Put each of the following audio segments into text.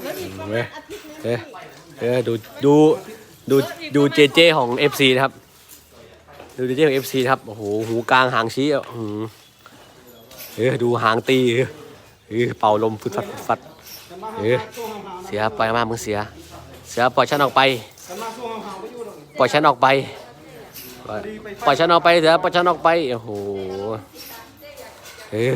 เว้ยเอ้ยเออดูดูดูดูเจเจของ FC นะครับ ดูเจเจของ FC นะครับ โอ้โห หูกลางหางชี้อะอื้อหือเออดูหางตีเออเอเป่าลมฟุดฟัดฟุดฟัดเออเสียปล่อยมามึงเสีย เสียปล่อยฉันออกไป ปล่อยฉันออกไป ปล่อยฉันออกไปเถอะปล่อยฉันออกไป โอ้โห เออ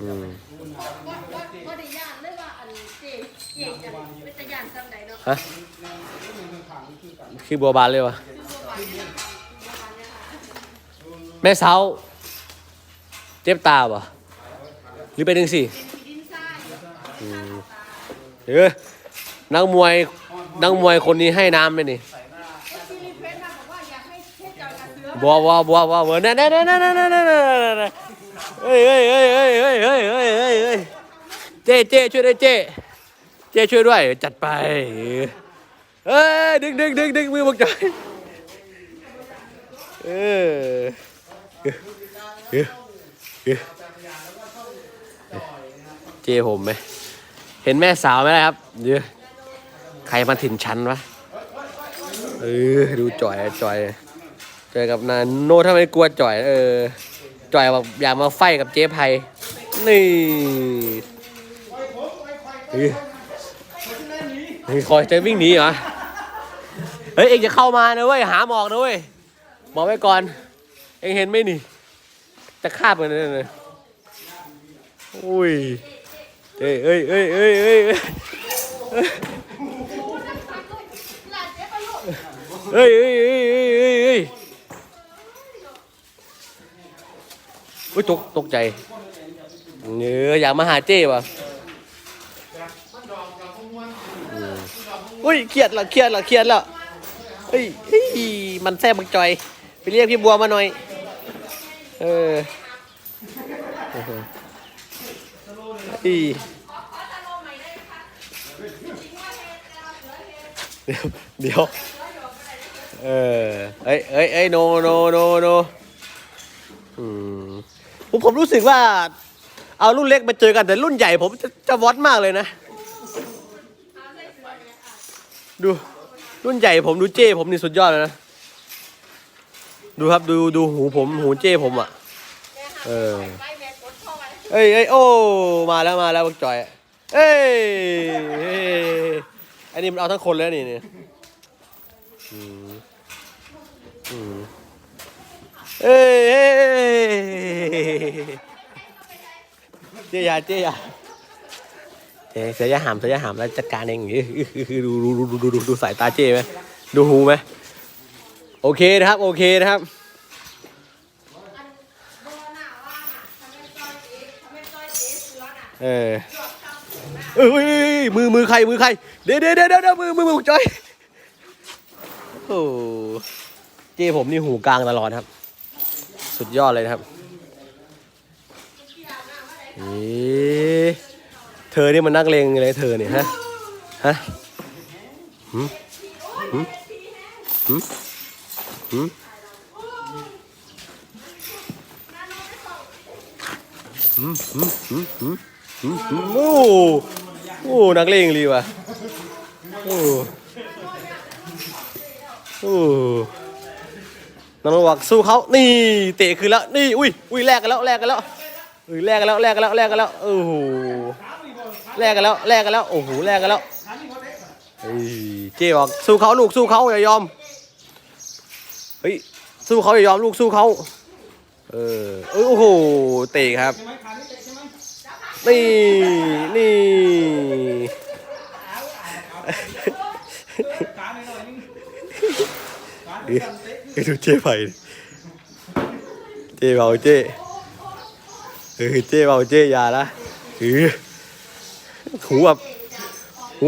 อืมว่าว่าว่าได้ย่านเลยว่าอันเจ๊เจ๊จะเป็นตะย่านซ้ำใดเนาะฮะคือบัวบานเลยวะแม่สาวเจ็บตาปะหรือเป็นยังสิดินทรายเออนักมวยนักมวยคนนี้ให้น้ำไหมนี่ซีรีส์เพชรนะบอกว่าอยากให้เทศเจ้ากับเสือบัวบัวบัวบัวบัวนั่นนั่นนั่นนั่นนั่นนั่นนั่น เฮ้ยเฮ้ยเฮ้ยเฮ้ยเฮ้ยเฮ้ยเฮ้ยเฮ้ยเฮ้ยเจ๊เจ๊ช่วยด้วยเจ๊เจ๊ช่วยด้วย จัดไป เอ้ยดึงดึงดึงดึงมือบอกจอยเออเออเออเออเจ๊ผมไหมเห็นแม่สาวไหมล่ะครับเดี๋ยวใครมาถิ่นชั้นวะเออดูจ่อยจ่อยเจอกับนาโนถ้าไมกลัวจ่อย เออ จ่อยบอกอยากมาไฟกับเจ๊ไพนี่เฮ้ยเฮ้ยคอยจะวิ่งหนีเหรอ เฮ้ย เอ็งจะเข้ามานะเว้ย หาหมอกนะเว้ยบอกไว้ก่อน เอ็งเห็นไหมนี่จะคาบกันเลยนะเนี่ยอุ้ยเอ้ยเอ้ยเอ้ยเอ้ยเอ้ยเอ้ยเอ้ยเอ้ย อุ้ยตกตกใจเนื้ออยากมาหาเจ้ป่ะอุ้ยเครียดละเครียดละเครียดละเฮ้ยเฮ้ยมันแซ่บบักจอย ไปเรียกพี่บัวมาหน่อย เออเฮ้ยเดี๋ยวเดี๋ยว เออเอ้ยเอ้ยเอ้ยโนโนโนโนอืม ผมผมรู้สึกว่า เอารุ่นเล็กมาเจอกันแต่รุ่นใหญ่ผมจะจะวอดมากเลยนะ ดูรุ่นใหญ่ผมดูเจ้ผมนี่สุดยอดเลยนะ ดูครับดูดูหูผมหูเจ้ผมอะ เออไปแม่กดเข้าไอ้ยเอ้ยโอ้ มาแล้วมาแล้วบักจอย เอ้ยเอ้ยอันนี้มันเอาทั้งคนแล้วนี่เนี่ยอืมอืมเอ้ย จียาเจียาเอ้ยเสียยาหามเสียยาหามแล้วจัดการเองอื้ออื้ออื้ดูดูดูดูดูดูสายตาเจ้ไหมดูหูไหมโอเคนะครับ โอเคนะครับเออเอ้ยมือมือใครมือใครเดี๋ยวเดี๋ยวเดี๋ยวเดี๋ยวมือมือมือจอยโอ้เจ้ผมนี่หูกลางตลอดครับ สุดยอดเลยนะครับ นี่เธอนี่มันนักเลงเลยเธอเนี่ยฮะ ฮะหืมหืมหืมหืมหืมหืมหืมหืมหืมหืมโอ้โอ้นักเลงรีว่ะโอ้โอ้น้องวักสู้เขานี่ เตะคืนแล้ว นี่ อุ้ยอุ้ยแลกกันแล้วแลกกันแล้ว อุ้ยแลกกันแล้วแลกกันแล้วแลกกันแล้วโอ้โหแลกกันแล้วแลกกันแล้วโอ้โหแลกกันแล้วเฮ้ยเจ๊บอกสู้เขาลูกสู้เขาอย่ายอมเฮ้ยสู้เขาอย่ายอมลูกสู้เขาเออเอยโอ้โหเตะครับนี่นี่เอ้ดูเจ๊ไปเจ๊เบาเจ๊ เออเจ๊เบาเจ๊อยาละเออหูแบบหู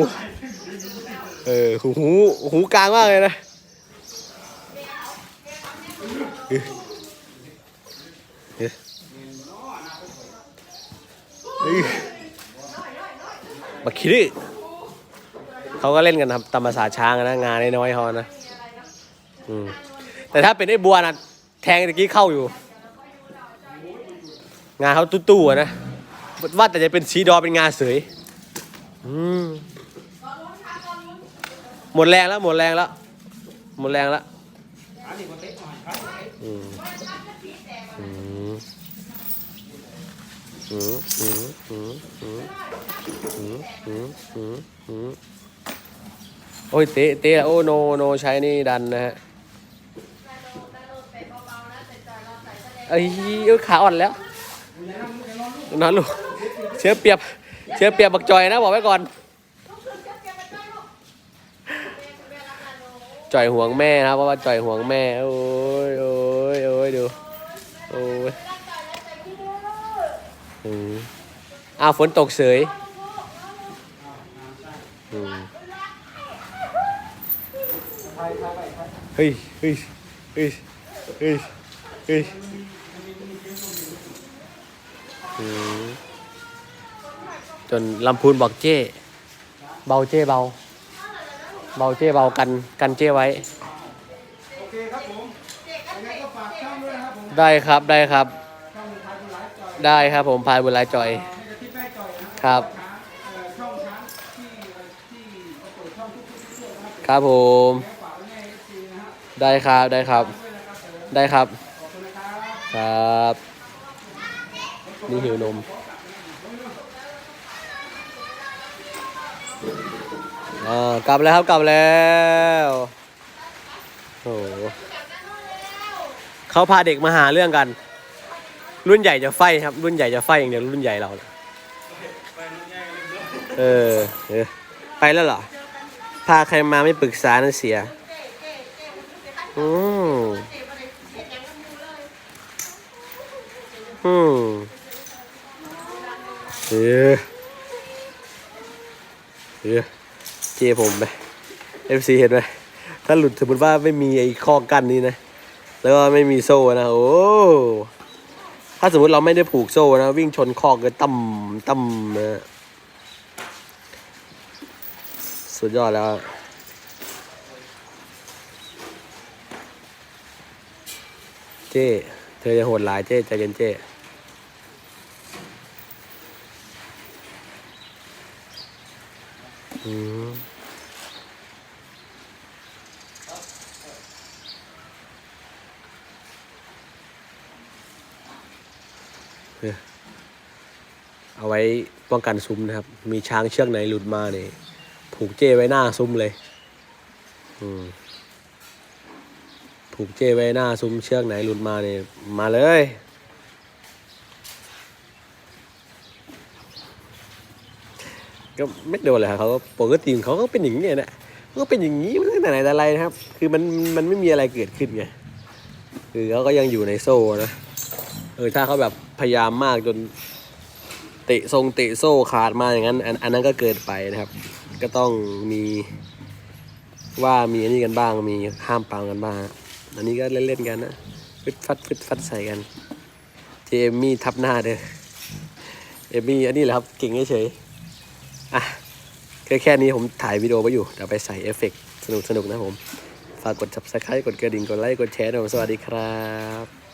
เออหูหูหูกลางมากเลยนะเออเออเออบักคิริเขาก็เล่นกันครับตามภาษาช้างนะงานน้อยๆเขานะแต่ถ้าเป็นไอ้บัวนะแทงตะกี้เข้าอยู่ งานเขาตู้ๆนะ ว่าแต่จะเป็นสีดอเป็นงานเสยหมดแรงแล้ว หมดแรงแล้ว หมดแรงแล้วอืมอืมอืมอืมอืมอืมอืมอืมอืมโอ้ยเตะเตะโอ้โนโนใช้นี่ดันนะฮะเอ้ยเอ้ยขาอ่อนแล้ว นอนลูกเชื้อเปียบ เชื้อเปียบบักจอยนะบอกไว้ก่อน จ่อยห่วงแม่ครับเพราะว่าจ่อยห่วงแม่ โอ้ยโอ้ยโอ้ยดู โอ้ยอ้าวฝนตกเสยอืมเฮ้ยเฮ้ยเฮ้ยเฮ้ยเฮ้ย จนลำพูนบอกเจ้ เบาเจ้เบา เบาเจ้เบากันกันเจ้ไว้ โอเคครับผมยังไงก็ฝากช่องด้วยนะครับผมได้ครับได้ครับ ช่องไทยบุญไลฟ์จอยได้ครับผมพายบุญหลายจอยเอ่อให้กระทิบแม่จอยนะครับ ช้างเอ่อช่องช้างที่เอ่อที่เขาเปิดช่องทุกๆช่วงนะครับครับผม แล้วฝากไว้ให้เอฟซีนะฮะได้ครับได้ครับ ด้วยนะครับผมได้ครับ ขอบคุณนะครับ ครับ นี่หิวนมอ่ากลับแล้วครับกลับแล้วโอ้โหเขาพาเด็กมาหาเรื่องกัน รุ่นใหญ่จะไฟครับ รุ่นใหญ่จะไฟอย่างเดียวรุ่นใหญ่เราเออเออไปแล้วเหรอพาใครมาไม่ปรึกษานั่นเสียอืมอืม ออเออเจผมไปเอฟซีเห็นไหมถ้าหลุดสมมติว่าไม่มีไอ้ข้อกั้นนี้นะ แล้วก็ไม่มีโซ่นะ โอ้ ถ้าสมมติเราไม่ได้ผูกโซ่นะ วิ่งชนคอกก็ตั้มตั้มนะสุดยอดแล้วเจ้เธอจะโหดหลายเจ้ใจเย็นเจ้ อืมเอาไว้ป้องกันซุ้มนะครับ มีช้างเชือกไหนหลุดมาเนี่ยผูกเจ้ไว้หน้าซุ้มเลย อืมผูกเจไว้หน้าซุ้มเชือกไหนหลุดมาเนี่ยมาเลย ก็ไม่โดนเลยครับเขาปกติของเขาก็เป็นอย่างนี้นะเขาก็เป็นอย่างนี้มาตั้งแต่ไหนแต่ไรนะครับ คือมันมันไม่มีอะไรเกิดขึ้นไงคือเขาก็ยังอยู่ในโซ่นะเออถ้าเขาแบบพยายามมากจนเตะทรงเตะโซ่ขาดมาอย่างนั้นอันอันนั้นก็เกินไปนะครับ ก็ต้องมีว่ามีอันนี้กันบ้างมีห้ามปามกันบ้าง อันนี้ก็เล่นๆกันนะฟึดฟัดฟึดฟัดใส่กันเจมมี่ทับหน้าเด้อเอมมี่อันนี้แหละครับเก่งเฉย อะแค่แค่นี้ผมถ่ายวิดีโอไว้อยู่เดี๋ยวไปใส่เอฟเฟกต์สนุกนะผม ฝากกด subscribe กดกระดิ่ง กดไลค์ กดแชร์ด้วยสวัสดีครับ